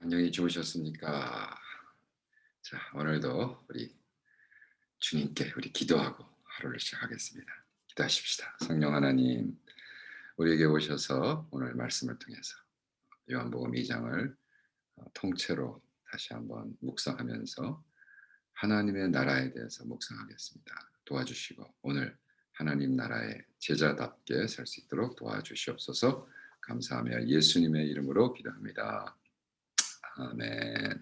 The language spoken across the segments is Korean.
안녕히 주무셨습니까? 자, 오늘도 우리 주님께 우리 기도하고 하루를 시작하겠습니다. 기도하십시다. 성령 하나님, 우리에게 오셔서 오늘 말씀을 통해서 요한복음 2장을 어, 통째로 다시 한번 묵상하면서 하나님의 나라에 대해서 묵상하겠습니다. 도와주시고 오늘 하나님 나라의 제자답게 살 수 있도록 도와주시옵소서. 감사하며 예수님의 이름으로 기도합니다. 아멘.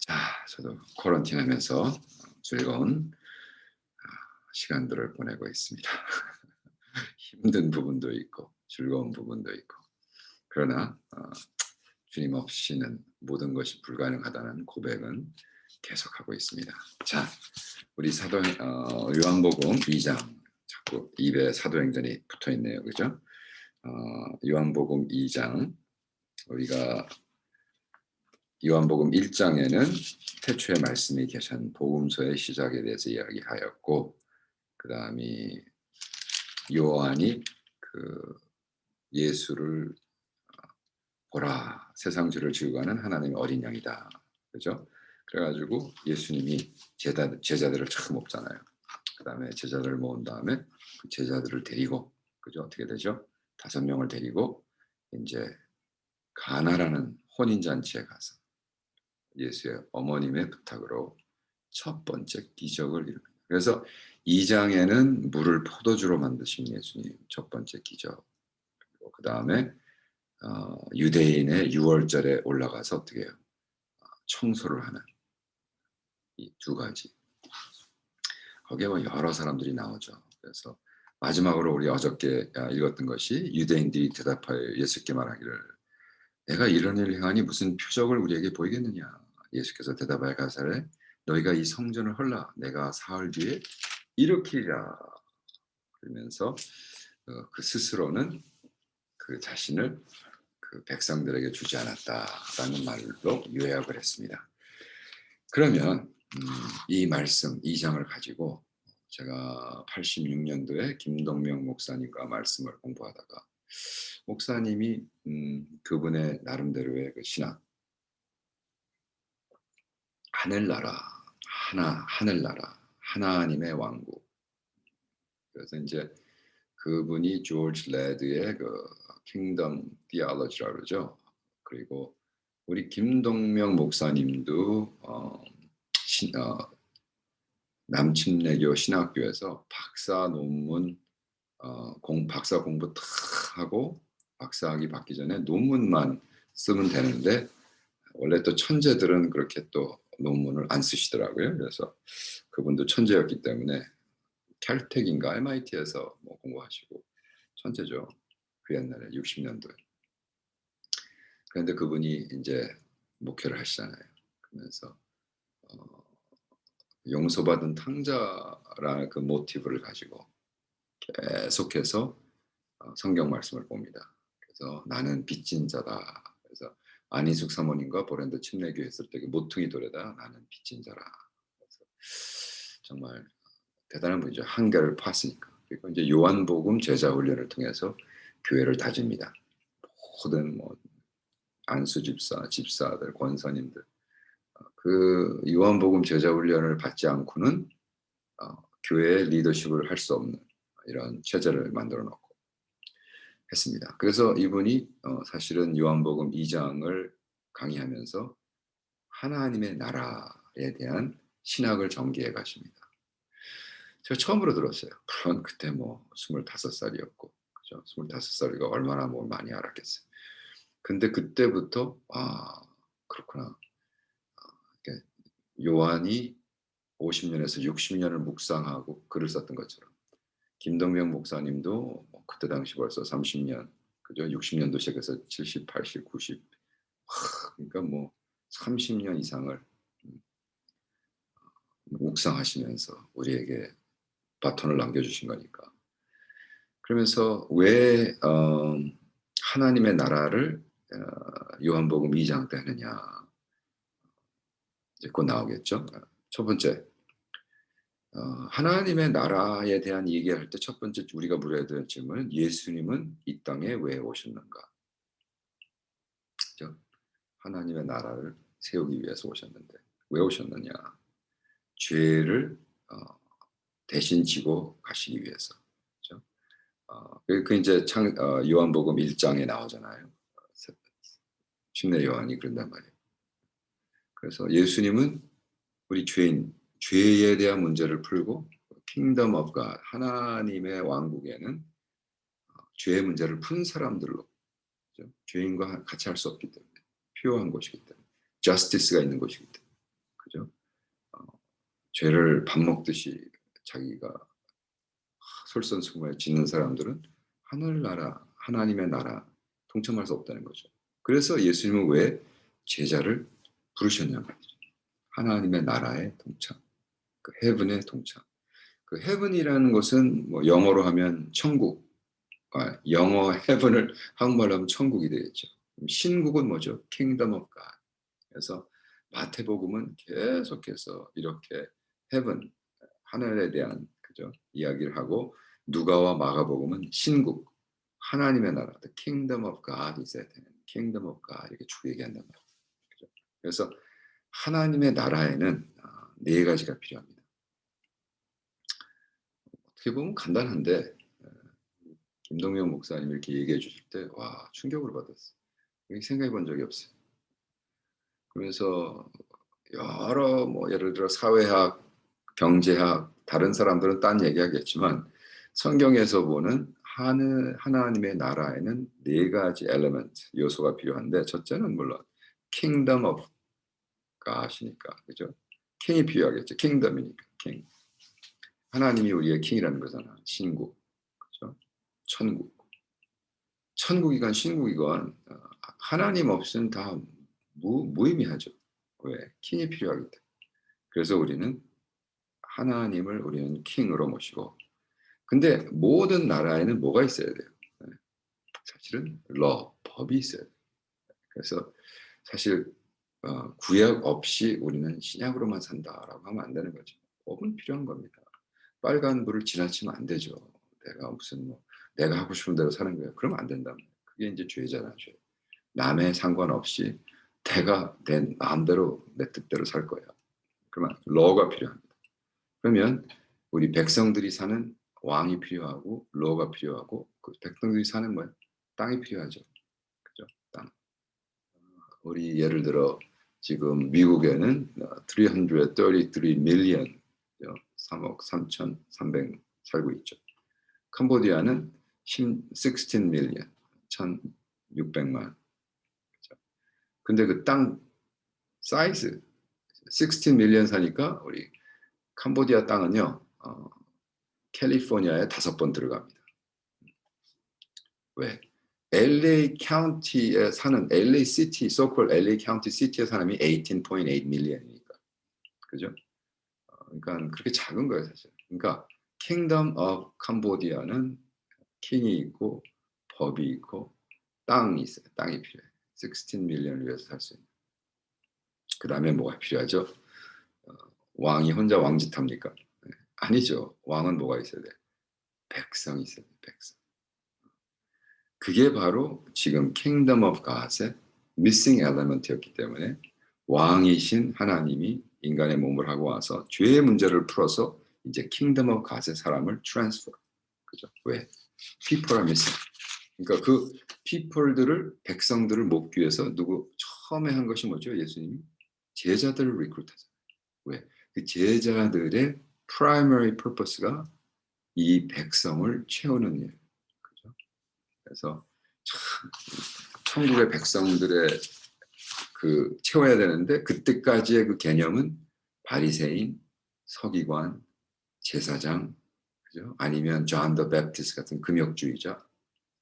자, 저도 코런틴 하면서 즐거운 아, 시간들을 보내고 있습니다. 힘든 부분도 있고 즐거운 부분도 있고 그러나 어, 주님 없이는 모든 것이 불가능하다는 고백은 계속하고 있습니다. 자, 우리 사도 어, 요한복음 2장 자꾸 입에 사도행전이 붙어 있네요, 그죠? 어, 요한복음 2장 우리가 요한복음 1장에는 태초에 말씀이 계신 복음서의 시작에 대해서 이야기하였고 그 다음이 요한이 그 예수를 보라 세상 죄를 지고 가는 하나님의 어린 양이다. 그죠? 그래가지고 예수님이 제자, 제자들을 처음 없잖아요. 그 다음에 제자들을 모은 다음에 그 제자들을 데리고 그죠? 어떻게 되죠? 다섯 명을 데리고 이제 가나라는 혼인잔치에 가서 예수의 어머님의 부탁으로 첫 번째 기적을 이룹니다. 그래서 2장에는 물을 포도주로 만드신 예수님 첫 번째 기적. 그리고 그 다음에 어, 유대인의 6월절에 올라가서 어떻게 해요? 청소를 하는 이 두 가지. 거기에 뭐 여러 사람들이 나오죠. 그래서 마지막으로 우리 어저께 아, 읽었던 것이 유대인들이 대답하여 예수께 말하기를 내가 이런 일을 행하니 무슨 표적을 우리에게 보이겠느냐 예수께서 대답하여 가사래 너희가 이 성전을 헐라 내가 사흘 뒤에 일으키리라 그러면서 어, 그 스스로는 그 자신을 그 백성들에게 주지 않았다라는 말로 요약을 했습니다. 그러면 음, 이 말씀 2장을 가지고 제가 86년도에 김동명 목사님과 말씀을 공부하다가 목사님이 음, 그분의 나름대로의 그 신학 하늘나라 하나 하늘나라 하나님의 왕국. 그래서 이제 그분이 조지 레드의 그 킹덤 디알러지라 그러죠. 그리고 우리 김동명 목사님도 어, 신, 어, 남침내교 신학교에서 박사 논문 어, 공 박사 공부 탁 하고 박사학위 받기 전에 논문만 쓰면 되는데 원래 또 천재들은 그렇게 또 논문을 안 쓰시더라고요. 그래서 그분도 천재였기 때문에 캘텍인가 MIT에서 뭐 공부하시고 천재죠. 그 옛날에 60년도에. 그런데 그분이 이제 목회를 하시잖아요. 그러면서 어, 용서받은 탕자라는 그 모티브를 가지고 계속해서 어, 성경 말씀을 봅니다. 그래서 나는 빚진 자다. 그래서 안희숙 사모님과 보랜드 침례교 했을 때 그 모퉁이 돌에다 나는 빚진 자라. 정말 대단한 분이죠. 한계를 팠으니까. 그리고 이제 요한복음 제자 훈련을 통해서 교회를 다집니다. 모든 뭐 안수 집사, 집사들, 권사님들 어, 그 요한복음 제자 훈련을 받지 않고는 어, 교회 리더십을 할 수 없는 이런 체제를 만들어 놓고 했습니다. 그래서 이분이 어, 사실은 요한복음 2장을 강의하면서 하나님의 나라에 대한 신학을 전개해 가십니다. 제가 처음으로 들었어요. 그런 그때 뭐 25살이었고 그죠? 25살이가 얼마나 뭐 많이 알았겠어요. 근데 그때부터 아 그렇구나. 어, 요한이 50년에서 60년을 묵상하고 글을 썼던 것처럼 김동명 목사님도 뭐 그때 당시 벌써 30년, 그죠? 60년도 시작해서 70, 80, 90, 하, 그러니까 뭐 30년 이상을 음, 묵상하시면서 우리에게 바톤을 남겨주신 거니까. 그러면서 왜 어, 하나님의 나라를 어, 요한복음 2장 때 하느냐 이제 곧 나오겠죠. 첫 번째 어, 하나님의 나라에 대한 얘기할 때 첫 번째 우리가 물어야 될 질문은 예수님은 이 땅에 왜 오셨는가? 그렇죠? 하나님의 나라를 세우기 위해서 오셨는데 왜 오셨느냐? 죄를 어, 대신 지고 가시기 위해서. 어, 그, 그 이제 창, 어, 요한복음 1장에 나오잖아요. 침례 요한이 그런단 말이에요. 그래서 예수님은 우리 죄인, 죄에 대한 문제를 풀고 킹덤 갓 하나님의 왕국에는 어, 죄의 문제를 푼 사람들로 그죠? 죄인과 같이 할 수 없기 때문에 필요한 곳이기 때문에 저스티스가 있는 곳이기 때문에 그죠? 어, 죄를 밥 먹듯이 자기가 솔선수범에 짓는 사람들은 하늘나라 하나님의 나라 통참할 수 없다는 거죠. 그래서 예수님은 왜 제자를 부르셨냐. 하나님의 나라의 동참, 그 헤븐의 동참. 그 헤븐이라는 것은 뭐 영어로 하면 천국, 아, 영어 헤븐을 한국말로 하면 천국이 되겠죠. 신국은 뭐죠? 킹덤 오브 갓. 그래서 마태복음은 계속해서 이렇게 헤븐, 하늘에 대한 그죠? 이야기를 하고 누가와 마가복음은 신국, 하나님의 나라, the kingdom of God at hand. kingdom of God 이렇게 쭉 얘기한단 말이에요. 그죠? 그래서 하나님의 나라에는 아, 네 가지가 필요합니다. 어떻게 보면 간단한데 어, 김동영 목사님 이렇게 얘기해 주실 때 와 충격을 받았어요. 생각해 본 적이 없어요. 그래서 여러 뭐 예를 들어 사회학, 경제학 다른 사람들은 딴 얘기하겠지만 성경에서 보는 하나님의 나라에는 네 가지 엘리먼트 요소가 필요한데 첫째는 물론 킹덤 오브 가시니까 그죠? 킹이 필요하겠죠. 킹덤이니까 킹. 하나님이 우리의 킹이라는 거잖아. 신국. 그죠? 천국. 천국이건 신국이건 어, 하나님 없이는 다 무, 무의미하죠. 왜? 킹이 필요하기 때문에. 그래서 우리는 하나님을 우리는 킹으로 모시고 근데 모든 나라에는 뭐가 있어야 돼요? 네. 사실은 러, 법이 있어야 돼요. 그래서 사실 어, 구약 없이 우리는 신약으로만 산다라고 하면 안 되는 거죠. 법은 필요한 겁니다. 빨간불을 지나치면 안 되죠. 내가 무슨 뭐 내가 하고 싶은 대로 사는 거야. 그러면 안 된다. 그게 이제 죄잖아, 죄. 남의 상관없이 내가 내 마음대로 내 뜻대로 살 거야. 그러면 러가 필요합니다. 그러면 우리 백성들이 사는 왕이 필요하고 러가 필요하고 그 백성들이 사는 뭐야? 땅이 필요하죠. 그죠? 땅. 우리 예를 들어 지금 미국에는 어, 333 million 3억 3천 3백 살고 있죠. 캄보디아는 16 밀리언 1,600만. 근데 그 땅 사이즈 16 밀리언 사니까 우리 캄보디아 땅은요 어, 캘리포니아에 다섯 번 들어갑니다. 왜? LA 카운티에 사는 LA 시티, 소콜 LA 카운티 시티에 사람이 18.8 밀리언이니까. 그죠? 어, 그러니까 그렇게 작은 거예요, 사실. 그러니까 킹덤 오브 캄보디아는 킹이 있고 법이 있고 땅이 있어요. 땅이 필요해. 16 밀리언을 위해서 살 수 있는. 그 다음에 뭐가 필요하죠? 어, 왕이 혼자 왕짓합니까? 네. 아니죠. 왕은 뭐가 있어야 돼? 백성이 있어야 돼. 백성. 그게 바로 지금 킹덤 오브 갓의 미싱 엘리먼트였기 때문에 왕이신 하나님이 인간의 몸을 하고 와서 죄의 문제를 풀어서 이제 킹덤 오브 갓의 사람을 트랜스퍼. 그죠? 왜? are missing. 그러니까 그 people들을 백성들을 모기 위해서 누구 처음에 한 것이 뭐죠? 예수님이 제자들을 리크루트하잖아요. 왜? 그 제자들의 primary purpose가 이 백성을 채우는 일. 그죠? 그래서 참 천국의 백성들의 그 채워야 되는데 그때까지의 그 개념은 바리새인, 서기관, 제사장, 그죠? 아니면 존더 베프티스 같은 금욕주의자,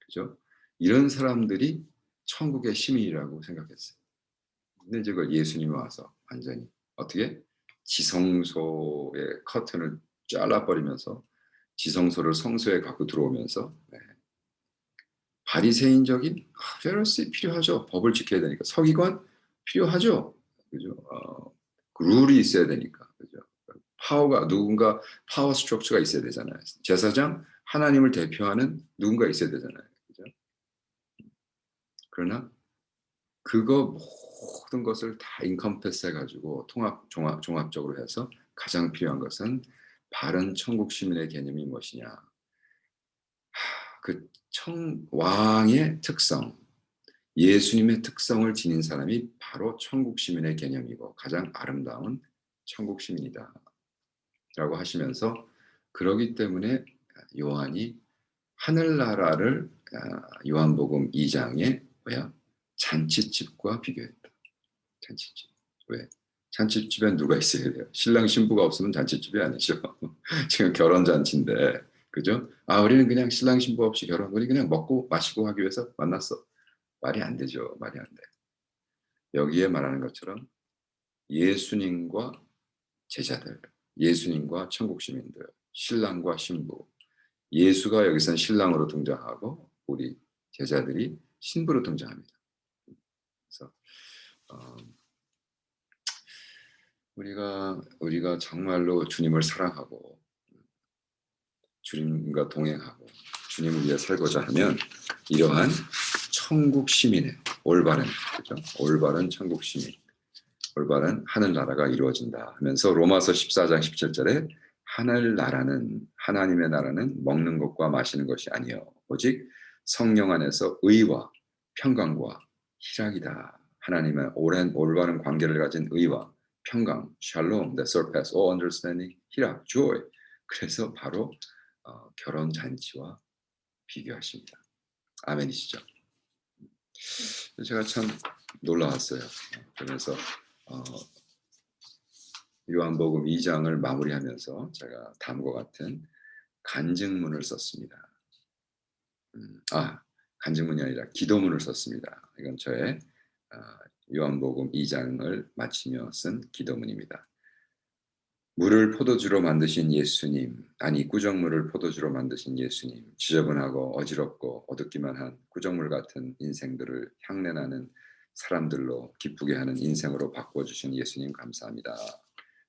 그죠? 이런 사람들이 천국의 시민이라고 생각했어요. 근데 그 예수님이 와서 완전히 어떻게 지성소의 커튼을 잘라버리면서 지성소를 성소에 갖고 들어오면서 네. 바리새인적인 아, 페러시 필요하죠. 법을 지켜야 되니까 서기관 필요하죠. 그죠? 어, 그 룰이 있어야 되니까 그죠? 파워가 누군가 파워 스트럭처가 있어야 되잖아요. 제사장 하나님을 대표하는 누군가 있어야 되잖아요. 그죠? 그러나 그거 모든 것을 다 인컴패스 해가지고 통합 종합 종합적으로 해서 가장 필요한 것은 바른 천국 시민의 개념이 무엇이냐? 하, 그 청, 왕의 특성, 예수님의 특성을 지닌 사람이 바로 천국 시민의 개념이고 가장 아름다운 천국 시민이다. 라고 하시면서 그러기 때문에 요한이 하늘나라를 아, 요한복음 2장에 뭐야? 잔치집과 비교했다. 잔치집. 왜? 잔치집에 누가 있어야 돼요? 신랑 신부가 없으면 잔치집이 아니죠. 지금 결혼 잔치인데, 그죠? 아 우리는 그냥 신랑 신부 없이 결혼, 우리 그냥 먹고 마시고 하기 위해서 만났어. 말이 안 되죠. 말이 안 돼. 여기에 말하는 것처럼 예수님과 제자들, 예수님과 천국 시민들, 신랑과 신부. 예수가 여기선 신랑으로 등장하고 우리 제자들이 신부로 등장합니다. 그래서 어, 우리가 우리가 정말로 주님을 사랑하고 주님과 동행하고 주님을 위해 살고자 하면 이러한 천국 시민의 올바른 그죠? 올바른 천국 시민 올바른 하늘 나라가 이루어진다 하면서 로마서 14장 17절에 하늘 나라는 하나님의 나라는 먹는 것과 마시는 것이 아니요 오직 성령 안에서 의와 평강과 희락이다. 하나님의 오랜 올바른 관계를 가진 의와 평강, 샬롬, that surpass all understanding, 희락, joy. 그래서 바로 어, 결혼 잔치와 비교하십니다. 아멘이시죠? 제가 참 놀라웠어요. 그래서 어, 요한복음 2장을 마무리하면서 제가 다음과 같은 간증문을 썼습니다. 음, 아 간증문이 아니라 기도문을 썼습니다. 이건 저의 어, 요한복음 2장을 마치며 쓴 기도문입니다. 물을 포도주로 만드신 예수님, 아니 구정물을 포도주로 만드신 예수님, 지저분하고 어지럽고 어둡기만 한 구정물 같은 인생들을 향내나는 사람들로 기쁘게 하는 인생으로 바꿔주신 예수님 감사합니다.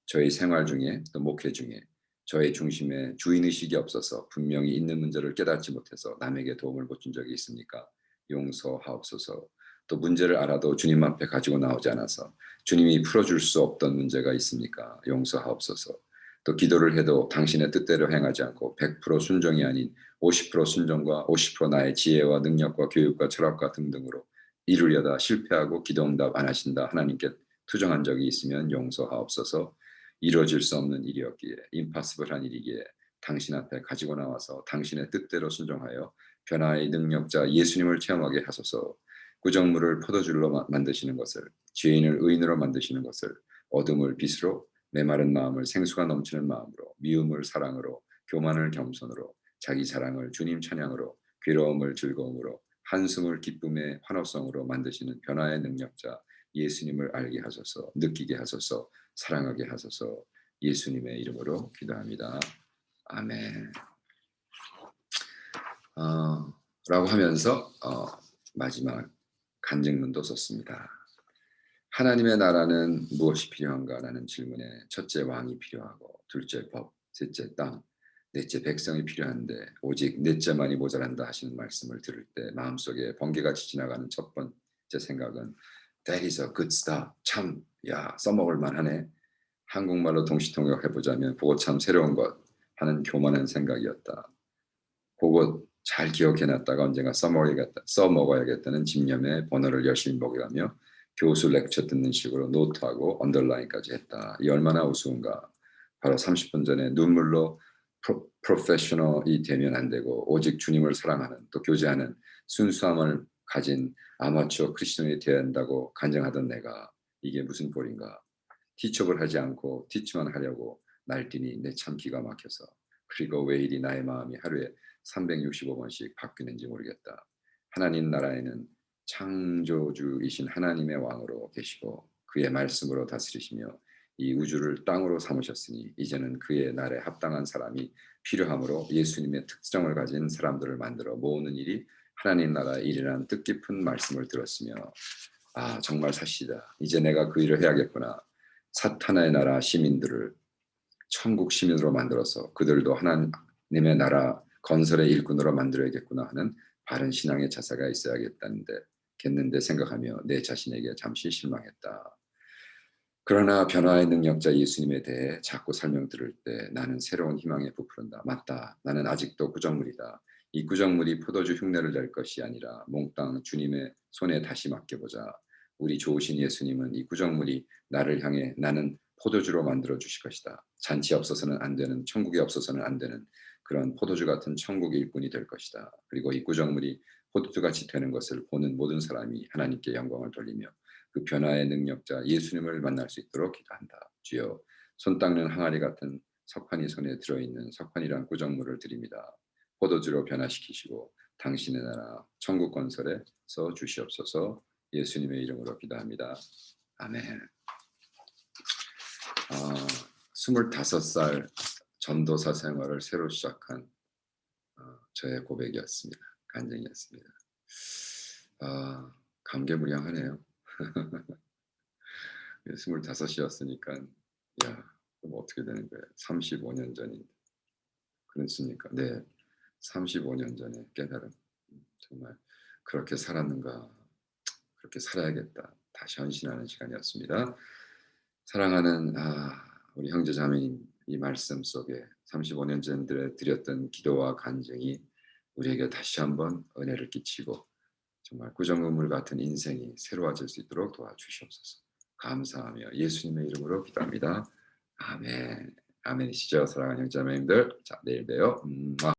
저희 생활 중에 또 목회 중에 저의 중심에 주인의식이 없어서 분명히 있는 문제를 깨닫지 못해서 남에게 도움을 못 준 적이 있습니까? 용서하옵소서. 또 문제를 알아도 주님 앞에 가지고 나오지 않아서 주님이 풀어줄 수 없던 문제가 있습니까? 용서하옵소서. 또 기도를 해도 당신의 뜻대로 행하지 않고 100% 순종이 아닌 50% 순종과 50% 나의 지혜와 능력과 교육과 철학과 등등으로 이루려다 실패하고 기도 응답 안 하신다 하나님께 투정한 적이 있으면 용서하옵소서. 이루어질 수 없는 일이었기에 임파서블한 일이기에 당신 앞에 가지고 나와서 당신의 뜻대로 순종하여 변화의 능력자 예수님을 체험하게 하소서 구정물을 포도주로 만드시는 것을 죄인을 의인으로 만드시는 것을 어둠을 빛으로 메마른 마음을 생수가 넘치는 마음으로 미움을 사랑으로 교만을 겸손으로 자기 자랑을 주님 찬양으로 괴로움을 즐거움으로 한숨을 기쁨의 환호성으로 만드시는 변화의 능력자 예수님을 알게 하소서 느끼게 하소서 사랑하게 하소서 예수님의 이름으로 기도합니다. 아멘. 어, 라고 하면서 어, 마지막 간증문도 썼습니다. 하나님의 나라는 무엇이 필요한가라는 질문에 첫째 왕이 필요하고 둘째 법, 셋째 땅, 넷째 백성이 필요한데 오직 넷째만이 모자란다 하시는 말씀을 들을 때 마음속에 번개같이 지나가는 첫 번째 생각은 good stuff. 참, 야, 써먹을 만하네. 한국말로 동시통역해 보자면 그거 참 새로운 것 하는 교만한 생각이었다. 그거 잘 기억해놨다가 언젠가 써먹어야겠다, 써먹어야겠다는 집념에 번호를 열심히 먹여가며 교수 렉처 듣는 식으로 노트하고 언더라인까지 했다. 이 얼마나 우스운가. 바로 30분 전에 눈물로 프로, 프로페셔널이 되면 안 되고 오직 주님을 사랑하는 또 교제하는 순수함을 가진 아마추어 크리스천이 되어야 한다고 간증하던 내가 이게 무슨 꼴인가. 티첩을 하지 않고 티치만 하려고 날뛰니 내 참 기가 막혀서 그리고 왜 이리 나의 마음이 하루에 365번씩 바뀌는지 모르겠다. 하나님 나라에는 창조주이신 하나님의 왕으로 계시고 그의 말씀으로 다스리시며 이 우주를 땅으로 삼으셨으니 이제는 그의 날에 합당한 사람이 필요하므로 예수님의 특성을 가진 사람들을 만들어 모으는 일이 하나님 나라의 일이라는 뜻깊은 말씀을 들었으며 아 정말 사시다. 이제 내가 그 일을 해야겠구나. 사탄의 나라 시민들을 천국 시민으로 만들어서 그들도 하나님의 나라 건설의 일꾼으로 만들어야겠구나 하는 바른 신앙의 자세가 있어야겠다는데 겠는데 생각하며 내 자신에게 잠시 실망했다. 그러나 변화의 능력자 예수님에 대해 자꾸 설명 들을 때 나는 새로운 희망에 부풀은다. 맞다. 나는 아직도 구정물이다. 이 구정물이 포도주 흉내를 낼 것이 아니라 몽땅 주님의 손에 다시 맡겨보자. 우리 좋으신 예수님은 이 구정물이 나를 향해 나는 포도주로 만들어 주실 것이다. 잔치 없어서는 안 되는 천국이 없어서는 안 되는 그런 포도주 같은 천국의 일꾼이 될 것이다. 그리고 이 구정물이 포도주같이 되는 것을 보는 모든 사람이 하나님께 영광을 돌리며 그 변화의 능력자 예수님을 만날 수 있도록 기도한다. 주여 손 닦는 항아리 같은 석환이 손에 들어있는 석환이란 구정물을 드립니다. 포도주로 변화시키시고 당신의 나라 천국 건설에 서 주시옵소서 예수님의 이름으로 기도합니다. 아멘. 아, 25살 전도사 생활을 새로 시작한 어, 저의 고백이었습니다. 간증이었습니다. 아, 감개무량하네요. 25이었으니까 야, 그럼 어떻게 되는 거예요? 35년 전인데. 그렇습니까? 네. 35년 전에 깨달음. 정말 그렇게 살았는가? 그렇게 살아야겠다. 다시 헌신하는 시간이었습니다. 사랑하는 아, 우리 형제 자매님 이 말씀 속에 35년 전에 드렸던 기도와 간증이 우리에게 다시 한번 은혜를 끼치고 정말 구정건물 같은 인생이 새로워질 수 있도록 도와주시옵소서. 감사하며 예수님의 이름으로 기도합니다. 아멘. 아멘이시죠, 사랑하는 형제자매님들. 자, 내일 봬요. 음,